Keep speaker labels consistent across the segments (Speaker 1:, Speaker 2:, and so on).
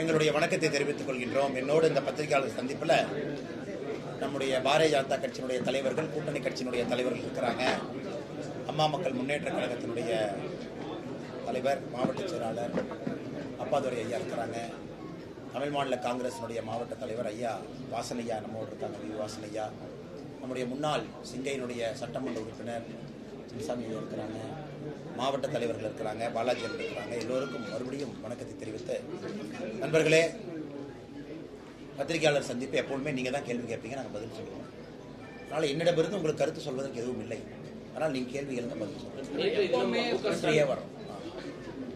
Speaker 1: எங்களுடைய வணக்கத்தை தெரிவித்துக் கொள்கின்றோம். என்னோடு இந்த பத்திரிகையாளர் சந்திப்பில் நம்முடைய பாரதிய ஜனதா கட்சியினுடைய தலைவர்கள் கூட்டணி கட்சியினுடைய தலைவர்கள் இருக்கிறாங்க. அம்மா மக்கள் முன்னேற்ற கழகத்தினுடைய தலைவர் மாவட்ட செயலாளர் அப்பாதுரை ஐயா இருக்கிறாங்க. தமிழ் மாநில காங்கிரஸினுடைய மாவட்ட தலைவர் ஐயா வாசனையா நம்மோடு இருக்காங்க வி நம்முடைய முன்னாள் சிங்கையினுடைய சட்டமன்ற உறுப்பினர் சின்னசாமி ஐயா இருக்கிறாங்க மாவட்ட தலைவர்கள் இருக்கிறாங்க பாலாஜி இருக்கிறாங்க. எல்லோருக்கும் மறுபடியும் வணக்கத்தை தெரிவித்து நண்பர்களே பத்திரிகையாளர் சந்திப்பு எப்பொழுதுமே நீங்கள் தான் கேள்வி கேட்பீங்க நாங்கள் பதில் சொல்லுவோம். அதனால் என்னிடமிருந்து உங்களுக்கு கருத்து சொல்வதற்கு எதுவும் இல்லை. ஆனால் நீங்கள் கேள்வி கேளுங்க பதில் சொல்லுங்கள்
Speaker 2: எப்பவுமே
Speaker 1: ஃப்ரீயே வரும். ஆ.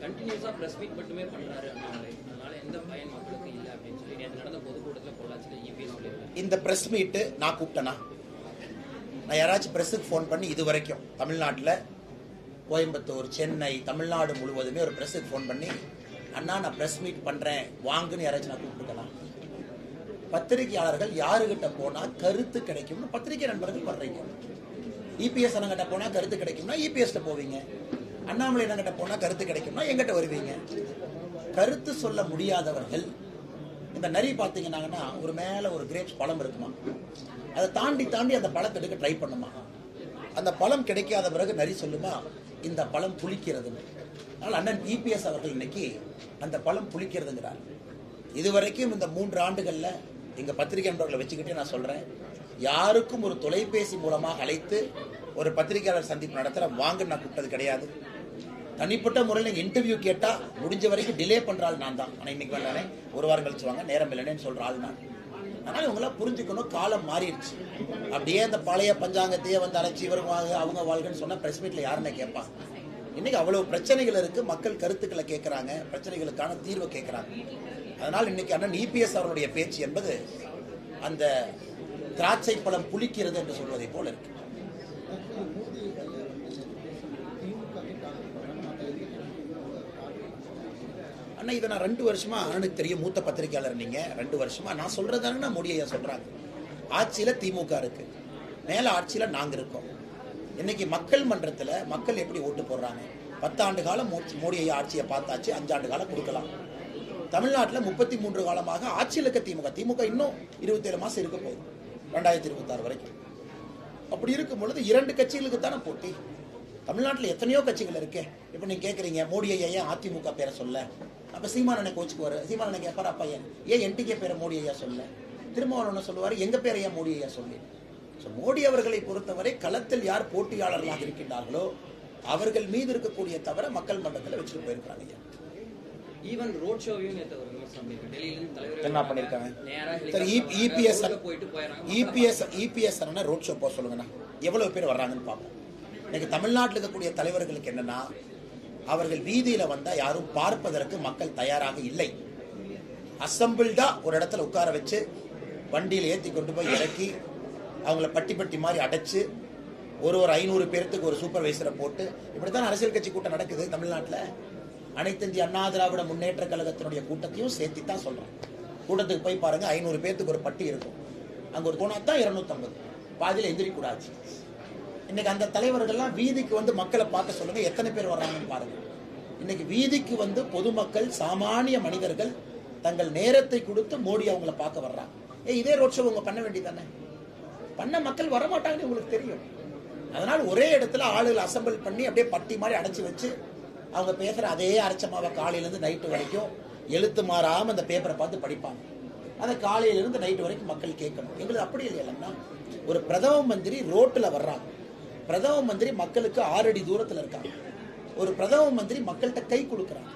Speaker 2: கண்டினியூஸா பிரஸ் மீட் மட்டுமே அதனால எந்த பயன் மக்களுக்கு இல்லை அப்படின்னு சொல்லி நேற்று நடந்த பொதுக்கூட்டத்தில் பொள்ளாச்சியில் இபிஎஸ் சொல்லியிருக்காரு.
Speaker 1: இந்த ப்ரெஸ் மீட்டு நான் கூப்பிட்டேனா? நான் யாராச்சும் ப்ரெஸ்ஸுக்கு ஃபோன் பண்ணி இது வரைக்கும் தமிழ்நாட்டில் கோயம்புத்தூர் சென்னை தமிழ்நாடு முழுவதுமே ஒரு ப்ரெஸ்ஸுக்கு ஃபோன் பண்ணி அண்ணா நான் ப்ரெஸ் மீட் பண்ணுறேன் வாங்குன்னு யாராச்சும் நான் கூப்பிட்டுக்கலாம் பத்திரிகையாளர்கள் யாருக்கிட்ட போனால் கருத்து கிடைக்கும்னு பத்திரிகை நண்பர்கள் வர்றீங்க. இபிஎஸ் அண்ணங்கிட்ட போனால் கருத்து கிடைக்கும்னா இபிஎஸ்ல போவீங்க. அண்ணாமலை அண்ணங்கிட்ட போனால் கருத்து கிடைக்கும்னா எங்கிட்ட வருவீங்க. கருத்து சொல்ல முடியாதவர்கள். இந்த நரி பார்த்தீங்கன்னாங்கன்னா ஒரு மேலே ஒரு கிரேப்ஸ் பழம் இருக்குமா? அதை தாண்டி தாண்டி அந்த பழத்தை எடுக்க ட்ரை பண்ணுமா? அந்த பழம் கிடைக்காத பிறகு நரி சொல்லுமா இந்த பழம் புளிக்கிறதுன்னு. அதனால் அண்ணன் இபிஎஸ் அவர்கள் இன்னைக்கு அந்த பழம் புளிக்கிறதுங்கிறார். இதுவரைக்கும் இந்த மூன்று ஆண்டுகளில் எங்கள் பத்திரிகை நண்பர்களை வச்சுக்கிட்டே நான் சொல்கிறேன் யாருக்கும் ஒரு தொலைபேசி மூலமாக அழைத்து ஒரு பத்திரிகையாளர் சந்திப்பு நடத்துகிற வாங்க நான் கூப்பிட்டது கிடையாது. தனிப்பட்ட முறையில் நீங்கள் இன்டர்வியூ கேட்டால் முடிஞ்ச வரைக்கும் டிலே பண்ணுற ஆள் நான் தான். ஆனால் இன்னைக்கு வேண்டானே ஒரு வாரம் கழிச்சு வாங்க நேரம் இல்லைன்னு சொல்கிற ஆள் நான். அதனால இவங்களாம் புரிஞ்சுக்கணும் காலம் மாறிடுச்சு. அப்படியே அந்த பழைய பஞ்சாங்கத்தையே வந்து அரைச்சி இவங்க வாங்க அவங்க வாழ்கன்னு சொன்னால் ப்ரெஸ் மீட்டில் யாருன்னு கேட்பான். இன்னைக்கு அவ்வளவு பிரச்சனைகள் இருக்கு மக்கள் கருத்துக்களை கேட்குறாங்க பிரச்சனைகளுக்கான தீர்வை கேட்குறாங்க அதனால் இன்னைக்கு அண்ணன் இபிஎஸ் அவருடைய பேச்சு என்பது அந்த திராட்சை பழம் புளிக்கிறது என்று சொல்வதை போல இருக்கு. அண்ணா இதை நான் ரெண்டு வருஷமா அண்ணனுக்கு தெரியும் மூத்த பத்திரிகையாளர் நீங்க. ரெண்டு வருஷமா நான் சொல்றதானே நான் ஐயா சொல்றாங்க. ஆட்சியில திமுக இருக்கு. மேல ஆட்சியில நாங்க இருக்கோம். இன்னைக்கு மக்கள் மன்றத்துல மக்கள் எப்படி ஓட்டு போடுறாங்க? பத்தாண்டு காலம் மோடி- ஐயா ஆட்சியை பார்த்தாச்சு அஞ்சாண்டு காலம் கொடுக்கலாம். தமிழ்நாட்டில் முப்பத்தி மூன்று காலமாக ஆட்சியில் இருக்க திமுக திமுக இன்னும் இருபத்தேழு மாதம் இருக்க போகுது ரெண்டாயிரத்தி இருபத்தாறு வரைக்கும். அப்படி இருக்கும் பொழுது இரண்டு கட்சிகளுக்கு தானே போட்டி. தமிழ்நாட்டில் எத்தனையோ கட்சிகள் இருக்கே. இப்போ நீங்கள் கேட்குறீங்க மோடி ஐயா ஏன் அதிமுக பேரை சொல்ல? அப்போ சீமானனை கோச்சுக்குவார். சீமானனை கேட்பார் அப்பா ஏன்? ஏன் என்டிகே பேரை மோடி ஐயா சொல்ல? திருமாவளவன் சொல்லுவார் எங்க பேரை ஏன் மோடி ஐயா சொல்லி? ஸோ மோடி அவர்களை பொறுத்தவரை களத்தில் யார் போட்டியாளர்களாக இருக்கின்றார்களோ அவர்கள் மீது இருக்கக்கூடிய தவிர மக்கள் மன்றத்தில் வச்சுட்டு போயிருக்காங்க ஐயா.
Speaker 2: ஈவன் ரோட் ஷோவையும்
Speaker 1: என்ன பண்ணிருக்காங்க? EPS EPS EPS road show போக சொல்லுங்கண்ணா. எவ்வளவு பேர் வர்றாங்கன்னு பார்ப்போம். இன்னைக்கு தமிழ்நாட்டில் இருக்கக்கூடிய தலைவர்களுக்கு என்னன்னா அவர்கள் வீதியில வந்தா யாரும் பார்ப்பதற்கு மக்கள் தயாராக இல்லை. அசம்பிள்டா ஒரு இடத்துல உட்கார வச்சு வண்டியில் ஏற்றி கொண்டு போய் இறக்கி அவங்கள பட்டி பட்டி மாதிரி அடைச்சு ஒரு ஒரு ஐநூறு பேர்த்துக்கு ஒரு சூப்பர்வைசரை போட்டு இப்படித்தான் அரசியல் கட்சி கூட்டம் நடக்குது தமிழ்நாட்டில். அனைத்து இந்திய அண்ணா திராவிட முன்னேற்ற கழகத்தினுடைய கூட்டத்தையும் சேர்த்து தான் சொல்றேன் கூட்டத்துக்கு போய் பாருங்க ஐநூறு பேர்த்துக்கு ஒரு பட்டி இருக்கும். அங்க ஒரு போனா தான் இருநூத்தம்பது. பாதியில் எந்திரிக்கூடாது. இன்னைக்கு அந்த தலைவர்கள்லாம் வீதிக்கு வந்து மக்களை பார்க்க சொல்லுங்க எத்தனை பேர் வர்றாங்கன்னு பாருங்க. இன்னைக்கு வீதிக்கு வந்து பொதுமக்கள் சாமானிய மனிதர்கள் தங்கள் நேரத்தை கொடுத்து மோடி அவங்கள பார்க்க வர்றாங்க. ஏ இதே ரோட் ஷோ உங்க பண்ண வேண்டியதானே பண்ண மக்கள் வரமாட்டாங்கன்னு உங்களுக்கு தெரியும். அதனால ஒரே இடத்துல ஆளுகள் அசம்பிள் பண்ணி அப்படியே பட்டி மாதிரி அடைச்சி வச்சு அவங்க பேசுற அதே அரைச்சமாவை காலையிலேருந்து நைட்டு வரைக்கும் எழுத்து மாறாம அந்த பேப்பரை பார்த்து படிப்பாங்க. அதை காலையிலேருந்து நைட்டு வரைக்கும் மக்கள் கேட்கணும். எங்களுக்கு அப்படி இல்லைன்னா ஒரு பிரதம மந்திரி ரோட்டில் வர்றாங்க. பிரதம மந்திரி மக்களுக்கு ஆறு அடி இருக்காங்க. ஒரு பிரதம மந்திரி மக்கள்கிட்ட கை கொடுக்குறாங்க.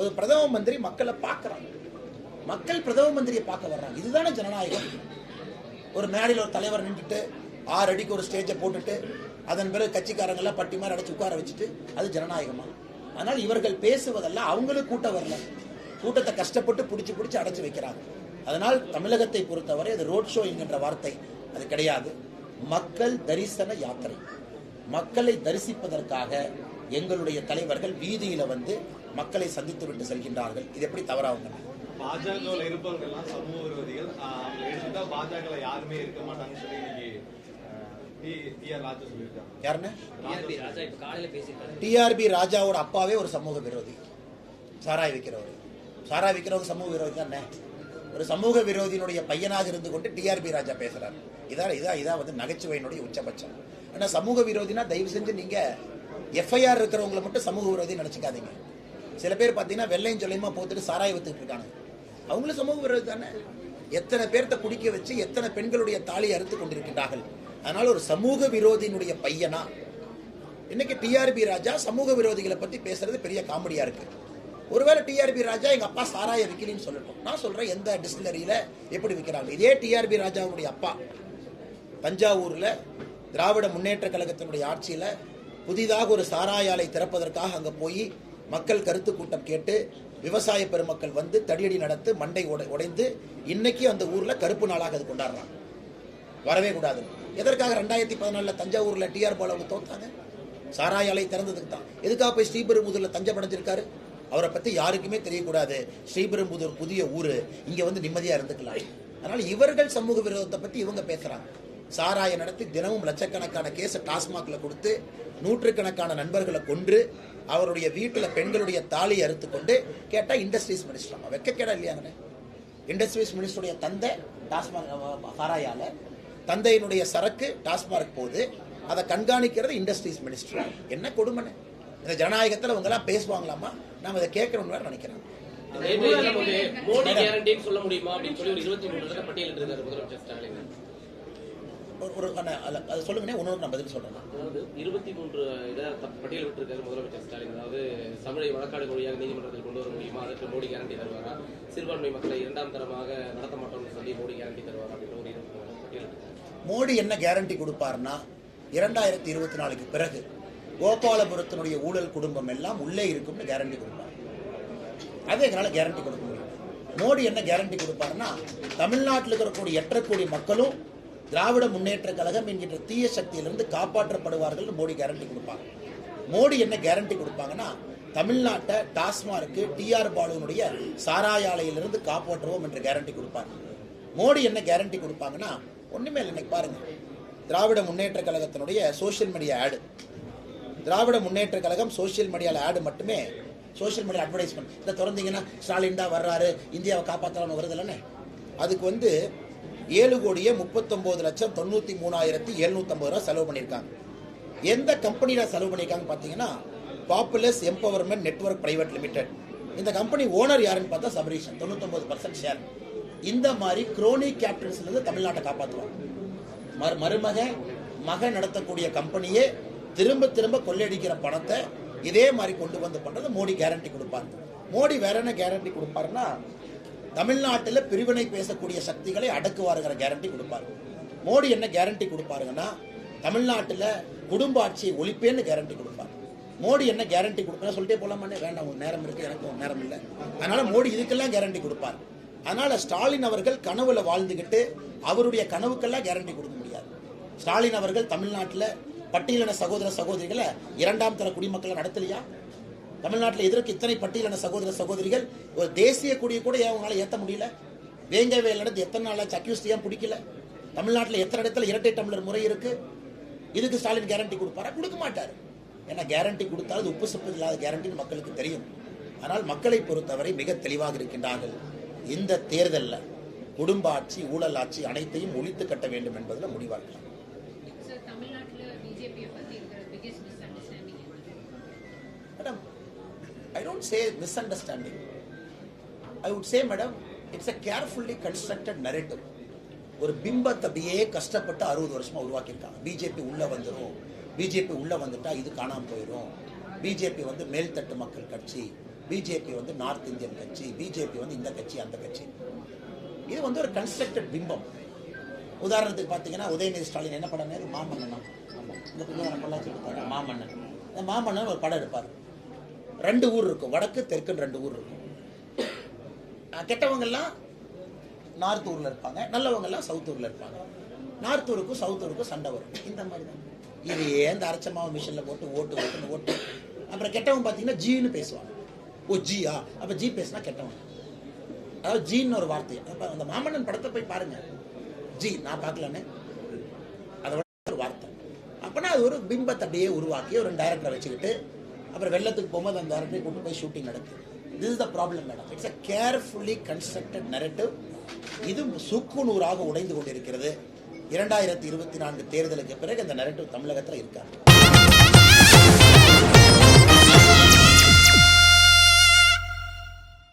Speaker 1: ஒரு பிரதம மந்திரி மக்களை பார்க்குறாங்க. மக்கள் பிரதம மந்திரியை பார்க்க வர்றாங்க. இதுதானே ஜனநாயகம். ஒரு மேடையில் ஒரு தலைவர் நின்றுட்டு ஆறு அடிக்கு ஒரு ஸ்டேஜை போட்டுட்டு அதன் பிறகு கட்சிக்காரங்கெல்லாம் பட்டி மாதிரி அடைச்சு உட்கார வச்சுட்டு அது ஜனநாயகமா? ஆனால் இவர்கள் பேசுவதெல்லாம் அவங்களுக்கு கூட்டம் வரல. கூட்டத்தை கஷ்டப்பட்டு பிடிச்சி பிடிச்சி அடைச்சு வைக்கிறாங்க. அதனால் தமிழகத்தை பொறுத்தவரை அது ரோட் ஷோ என்கின்ற வார்த்தை. அது கிடையாது. மக்கள் தரிசன யாத்திரை. மக்களை தரிசிப்பதற்காக எங்களுடைய தலைவர்கள் வீதியில வந்து மக்களை சந்தித்து விட்டு செல்கின்றார்கள். இது எப்படி தவறாகும்
Speaker 3: பாஜகவில் இருப்பவங்க எல்லாம் சமூக விரோதிகள். எடுத்துட்டா பாஜக யாருமே இருக்க மாட்டாங்கன்னு சொல்லி
Speaker 2: டிஆர்பி
Speaker 1: ராஜாவோட அப்பாவே ஒரு சமூக விரோதி. சாராய் விற்கிறவர் சாராய் விற்கிறவங்க சமூக விரோதி தானே? ஒரு சமூக விரோதியினுடைய பையனாக இருந்து கொண்டு டிஆர்பி ராஜா பேசுறாரு. இதான் இதான் இதான் வந்து நகைச்சுவையினுடைய உச்சபட்சம். ஏன்னா சமூக விரோதினா தயவு செஞ்சு நீங்க எஃப்ஐஆர் இருக்கிறவங்களை மட்டும் சமூக விரோதி நினச்சிக்காதீங்க. சில பேர் பார்த்தீங்கன்னா வெள்ளையும் சொல்லியுமா போத்துட்டு சாராய வித்துட்டு இருக்காங்க அவங்களும் சமூக விரோதி தானே? எத்தனை பேர்த்த குடிக்க வச்சு எத்தனை பெண்களுடைய தாலி அறுத்து கொண்டிருக்கிறார்கள் அதனால ஒரு சமூக விரோதியினுடைய பையனா? இன்னைக்கு டிஆர்பி ராஜா சமூக விரோதிகளை பத்தி பேசுறது பெரிய காமெடியா இருக்கு. ஒருவேளை டிஆர்பி ராஜா எங்க அப்பா சாராய விற்கலின்னு சொல்லட்டும். நான் சொல்றேன் எந்த டிஸ்டிலரியில எப்படி விற்கிறாங்க இதே டிஆர்பி ராஜாவுடைய அப்பா தஞ்சாவூர்ல திராவிட முன்னேற்ற கழகத்தினுடைய ஆட்சியில புதிதாக ஒரு சாராய ஆலை திறப்பதற்காக அங்க போய் மக்கள் கருத்து கூட்டம் கேட்டு விவசாய பெருமக்கள் வந்து தடியடி நடத்து மண்டை உடை- உடைந்து இன்னைக்கு அந்த ஊர்ல கருப்பு நாளாக அது கொண்டாடுறாங்க. வரவே கூடாது. எதற்காக ரெண்டாயிரத்தி பதினாலுல தஞ்சாவூர்ல டிஆர் பாலாவுக்கு தோத்தாங்க? சாராய ஆலை திறந்ததுக்கு தான். எதுக்காக போய் ஸ்ரீபெரும்புதூரில் தஞ்சம் அடைஞ்சிருக்காரு? அவரை பத்தி யாருக்குமே தெரியக்கூடாது. ஸ்ரீபெரும்புதூர் புதிய ஊர். இங்க வந்து நிம்மதியா இருந்துக்கலாம். அதனால் இவர்கள் சமூக விரோதத்தை பற்றி இவங்க பேசுகிறாங்க சாராய நடத்தி தினமும் லட்சக்கணக்கான கேஸை டாஸ்மாக்ல கொடுத்து நூற்றுக்கணக்கான நண்பர்களை கொன்று அவருடைய வீட்டுல பெண்களுடைய தாலி அறுத்து கொண்டு கேட்டா இண்டஸ்ட்ரீஸ் மினிஸ்டர் வெக்க கேடா இல்லையாங்கண்ணே இண்டஸ்ட்ரீஸ் மினிஸ்டருடைய தந்தை டாஸ்மாக் சாராயால தந்தையினுடைய சரக்கு டாஸ்மார்க் போகுது. அதை கண்காணிக்கிறது இண்டஸ்ட்ரீஸ் மினிஸ்டர் என்ன கொடுமைன்னு? இந்த ஜனநாயகத்துல இவங்க எல்லாம் பேசுவாங்களாமா? நாம இதை கேட்கணும்னு வேற
Speaker 4: மோடி கேரண்டின்னு சொல்ல முடியுமா? அப்படின்னு சொல்லி ஒரு இருபத்தி மூணு இடத்துல பட்டியலிட்டிருக்காரு முதலமைச்சர் ஸ்டாலின்.
Speaker 1: ஒரு அது சொல்லுங்கண்ணே ஒன்று நான் பதில் சொல்றேன்
Speaker 4: அதாவது இருபத்தி மூன்று இதை பட்டியல் விட்டிருக்காரு முதலமைச்சர் ஸ்டாலின். அதாவது தமிழை வழக்காடு மொழியாக நீதிமன்றத்தில் கொண்டு வர முடியுமா? அதற்கு மோடி கேரண்டி தருவாரா? சிறுபான்மை மக்களை இரண்டாம் தரமாக நடத்த மாட்டோம்னு சொல்லி மோடி கேரண்டி தருவாரா? அப்படின்ற ஒரு பட்டியல்
Speaker 1: மோடி என்ன கேரண்டி கொடுப்பாருன்னா இரண்டாயிரத்தி இருபத்தி நாலுக்கு பிறகு கோபாலபுரத்தினுடைய ஊழல் குடும்பம் எல்லாம் உள்ளே இருக்கும்னு கேரண்டி கொடுப்பார். அது எங்களால கேரண்டி கொடுக்க முடியும். மோடி என்ன கேரண்டி கொடுப்பாருன்னா தமிழ்நாட்டில் இருக்கக்கூடிய எட்டரை கோடி மக்களும் திராவிட முன்னேற்ற கழகம் என்கின்ற தீய சக்தியிலிருந்து காப்பாற்றப்படுவார்கள் மோடி கேரண்டி கொடுப்பாங்க. மோடி என்ன கேரண்டி கொடுப்பாங்கன்னா தமிழ்நாட்டை டாஸ்மார்க்கு டிஆர் பாலுனுடைய சாராய ஆலையிலிருந்து காப்பாற்றுவோம் என்ற கேரண்டி கொடுப்பாங்க மோடி என்ன கேரண்டி கொடுப்பாங்கன்னா ஒன்றுமே இல்லை இன்னைக்கு பாருங்க. திராவிட முன்னேற்ற கழகத்தினுடைய சோஷியல் மீடியா ஆடு திராவிட முன்னேற்ற கழகம் சோஷியல் மீடியாவில் ஆடு மட்டுமே சோஷியல் மீடியா அட்வர்டைஸ்மெண்ட் இதை திறந்தீங்கன்னா ஸ்டாலின் தான் வர்றாரு இந்தியாவை காப்பாற்றலாம்னு வருது இல்லைன்னு அதுக்கு வந்து ஏழு கோடியே முப்பத்தொம்போது லட்சம் தொண்ணூத்தி மூணாயிரத்தி எழுநூத்தம்பது ரூபா செலவு பண்ணியிருக்காங்க. எந்த கம்பெனியில செலவு பண்ணியிருக்காங்க பார்த்தீங்கன்னா Populus empowerment network private limited இந்த கம்பெனி ஓனர் யாருன்னு பார்த்தா சபரீஷன் தொண்ணூத்தொம்பது பர்சன்ட் ஷேர் இந்த மாதிரி குரோனி கேபிட்டல்ஸ்ல தமிழ்நாட்டை காப்பாற்றுவாங்க மரு மருமக மக நடத்தக்கூடிய கம்பெனியே திரும்ப திரும்ப கொள்ளையடிக்கிற பணத்தை இதே மாதிரி கொண்டு வந்து பண்றது மோடி கேரண்டி கொடுப்பாங்க மோடி வேற என்ன கேரண்டி கொடுப்பாருன்னா தமிழ்நாட்டில் பிரிவினை பேசக்கூடிய சக்திகளை அடக்குவாருங்கிற கேரண்டி கொடுப்பாரு. மோடி என்ன கேரண்டி கொடுப்பாருங்கன்னா தமிழ்நாட்டில் குடும்ப ஆட்சியை ஒழிப்பேன்னு கேரண்டி கொடுப்பார். மோடி என்ன கேரண்டி கொடுப்பா சொல்லிட்டே போலாமான்னு வேண்டாம் ஒரு நேரம் இருக்கு எனக்கு ஒரு நேரம் இல்லை. அதனால மோடி இதுக்கெல்லாம் கேரண்டி கொடுப்பார். அதனால ஸ்டாலின் அவர்கள் கனவுல வாழ்ந்துகிட்டு அவருடைய கனவுக்கெல்லாம் கேரண்டி கொடுக்க முடியாது. ஸ்டாலின் அவர்கள் தமிழ்நாட்டில் பட்டியலின சகோதர சகோதரிகளை இரண்டாம் தர குடிமக்களை நடத்தலையா? தமிழ்நாட்டில் எதிர்க்கு இத்தனை பட்டியலான சகோதர சகோதரிகள்? ஒரு தேசிய கொடியை கூட ஏன் அவங்களால ஏற்ற முடியல? வேங்க வேல் நடந்து எத்தனை நாளாச்சு அக்யூஸ்ட் ஏன் பிடிக்கல? தமிழ்நாட்டில் எத்தனை இடத்துல இரட்டை டம்ளர் முறை இருக்கு? இதுக்கு ஸ்டாலின் கேரண்டி கொடுப்பாரா? கொடுக்க மாட்டார். ஏன்னா கேரண்டி கொடுத்தால் அது உப்பு சப்பு இல்லாத கேரண்டின்னு மக்களுக்கு தெரியும். ஆனால் மக்களை பொறுத்தவரை மிக தெளிவாக இருக்கின்றார்கள். இந்த தேர்தலில் குடும்ப ஆட்சி ஊழல் ஆட்சி அனைத்தையும் ஒழித்து கட்ட வேண்டும் என்பதில் முடிவாக்கலாம். I don't say misunderstanding. I would say, madam, it's a carefully constructed narrative. ஒரு பிம்பத்தை அப்படியே கஷ்டப்பட்டு அறுபது வருஷமா உருவாக்கியிருக்காங்க. பிஜேபி உள்ள வந்துடும் பிஜேபி உள்ள வந்துட்டா இது காணாம போயிடும் பிஜேபி வந்து மேல்தட்டு மக்கள் கட்சி. பிஜேபி வந்து நார்த் இந்தியன் கட்சி. பிஜேபி வந்து இந்த கட்சி அந்த கட்சி. இது வந்து ஒரு கன்ஸ்ட்ரக்டட் பிம்பம். உதாரணத்துக்கு பார்த்தீங்கன்னா உதயநிதி ஸ்டாலின் என்ன படம்? மாமன்னன். மாமன்னனா ஆமாம் இந்த பிள்ளைங்க பொள்ளாச்சி மாமன்னன். இந்த மாமன்னன் ஒரு படம் எடுப்பார். ரெண்டு ஊர் இருக்கும். வடக்கு தெற்குன்னு ரெண்டு ஊர் இருக்கும். கெட்டவங்கெல்லாம் நார்த் ஊரில் இருப்பாங்க. நல்லவங்கெல்லாம் சவுத் ஊரில் இருப்பாங்க. நார்த் ஊருக்கும் சவுத் ஊருக்கும் சண்டை வரும். இந்த மாதிரி தான் இது ஏன் இந்த அரைச்சமாவை மிஷினில் போட்டு ஓட்டு ஓட்டுன்னு ஓட்டு. அப்புறம் கெட்டவங்க பார்த்தீங்கன்னா ஜீன்னு பேசுவாங்க. ஓ ஜியா? அப்போ ஜி பேசினா கெட்டவங்க. அதாவது ஜீன்னு ஒரு வார்த்தை. அப்போ அந்த மாமன்னன் படத்தை போய் பாருங்க. ஜி நான் பார்க்கலன்னு. அதோட ஒரு வார்த்தை. அப்பனா அது ஒரு பிம்பத்தை அப்படியே உருவாக்கி ஒரு டைரக்டரை வச்சுக்கிட்டு அப்புறம் வெள்ளத்துக்கு போகும்போது அந்த டைரக்டரை கூட்டு போய் ஷூட்டிங் நடக்குது. This is the problem madam it's a carefully constructed narrative இது சுக்குநூறாக உடைந்து கொண்டிருக்கிறது. இரண்டாயிரத்தி இருபத்தி நான்கு தேர்தலுக்கு பிறகு இந்த நெரட்டிவ் தமிழகத்தில் இருக்காங்க